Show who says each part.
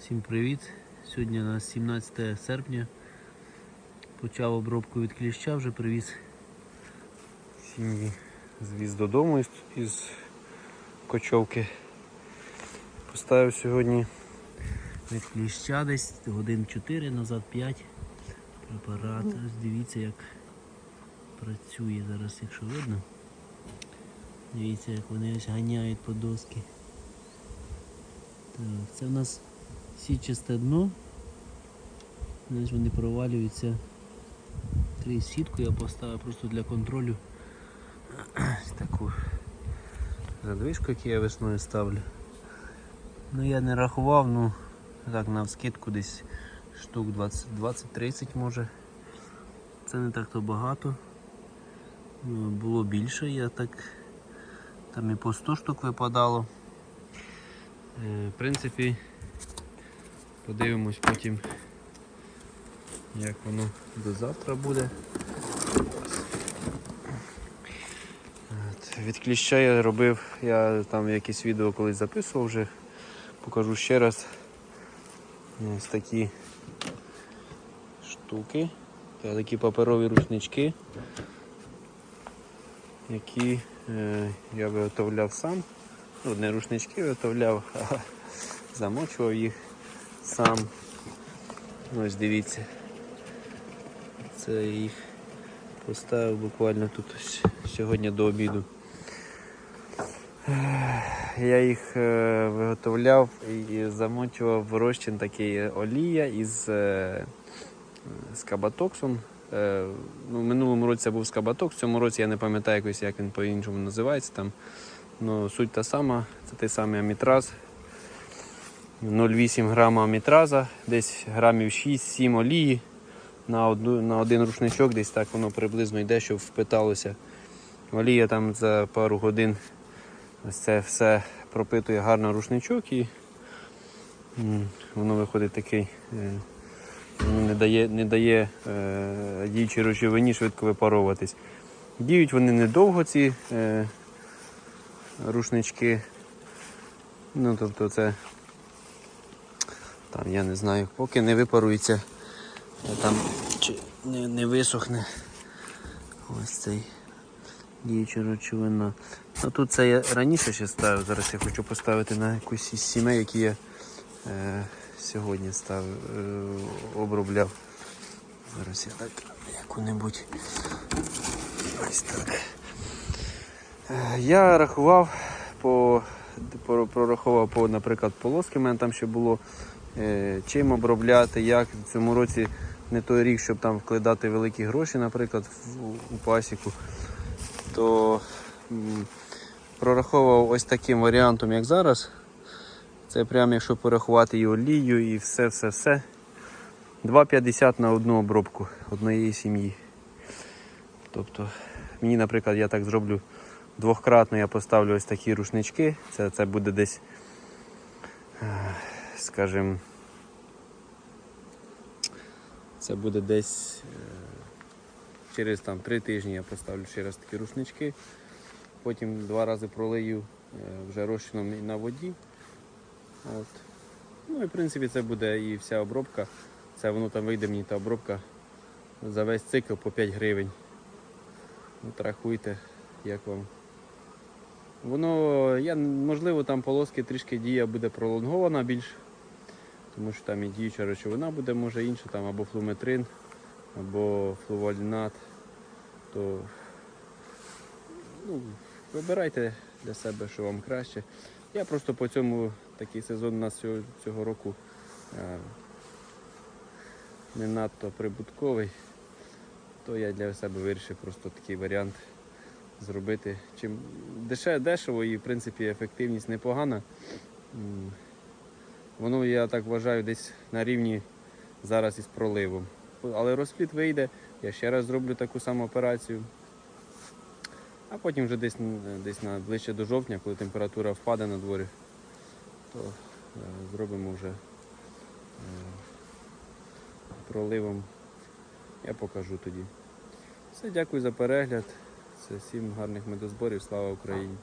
Speaker 1: Всім привіт! Сьогодні у нас 17 серпня. Почав обробку від кліща, вже привіз сім'ї звіз додому із, із кочовки. Поставив сьогодні від кліща десь годин 4, назад 5 препарат. Ось дивіться як працює зараз, якщо видно. Дивіться як вони ось ганяють по доски. Так, це в нас сітчасте дно. Ось вони провалюються. Три сітку я поставив просто для контролю. Таку задвижку, яку я весною ставлю. Ну я не рахував, ну так на скидку десь штук 20-30 може. Це не так то багато. Ну, Було більше, я так там і по 100 штук випадало. Е, В принципі, подивимось потім, як воно до завтра буде. От, Від кліща я робив, я там якесь відео колись записував вже, покажу ще раз. Ось такі штуки, Та такі паперові рушнички, які е, я виготовляв сам. Ну, не рушнички виготовляв, а замочував їх сам. Ось дивіться. Це їх поставив буквально тут сьогодні до обіду. Я їх е, виготовляв і замочував в розчин такий олія із е, з кабатоксом. Е, ну, минулому році це був скабатокс, в цьому році я не пам'ятаю якось, як він по-іншому називається. Там. Ну, суть та сама, це той самий амітраз. 0,8 грама амітраза, десь грамів 6-7 олії на, одну, на один рушничок, десь так воно приблизно йде, щоб впиталося. Олія там за пару годин ось це все пропитує гарно рушничок і воно виходить такий, е, воно не дає, не дає е, речовині швидко випаровуватись. Діють вони недовго ці е, рушнички. Ну, тобто це там я не знаю, поки не випарується, там чи не, не висохне ось цей діюча речовина. Ну тут це я раніше ще ставив, зараз я хочу поставити на якусь із сімей, які я е, сьогодні ставив, е, обробляв. Зараз я так яку-небудь ось так. Е, Я рахував по, прорахував по, наприклад, полоски, в мене там ще було чим обробляти, як в цьому році не той рік, щоб там вкладати великі гроші, наприклад, у пасіку, то прораховував ось таким варіантом, як зараз. Це прямо якщо порахувати і олію, і все-все-все. 2,50 на одну обробку однієї сім'ї. Тобто, мені, наприклад, я так зроблю двохкратно, я поставлю ось такі рушнички. Це, це буде десь, е, скажімо, це буде десь е, через там, три тижні я поставлю ще раз такі рушнички. Потім два рази пролию е, вже розчином на воді. От. Ну і в принципі це буде і вся обробка. Це воно там вийде мені та обробка за весь цикл по 5 гривень. От рахуйте, як вам. Воно, я, можливо, там полоски трішки дія буде пролонгована більш, тому що там і діюча речовина буде, може інша, там або флуметрин, або флувалінат. То ну, вибирайте для себе, що вам краще. Я просто по цьому такий сезон у нас цього, року е, не надто прибутковий, то я для себе вирішив просто такий варіант зробити. Чим деше, дешево і в принципі ефективність непогана. Воно, я так вважаю, десь на рівні зараз із проливом. Але розплід вийде, я ще раз зроблю таку саму операцію. А потім вже десь, десь на, ближче до жовтня, коли температура впаде на дворі, то е, зробимо вже е, проливом. Я покажу тоді. Все, дякую за перегляд. Це всім гарних медозборів. Слава Україні!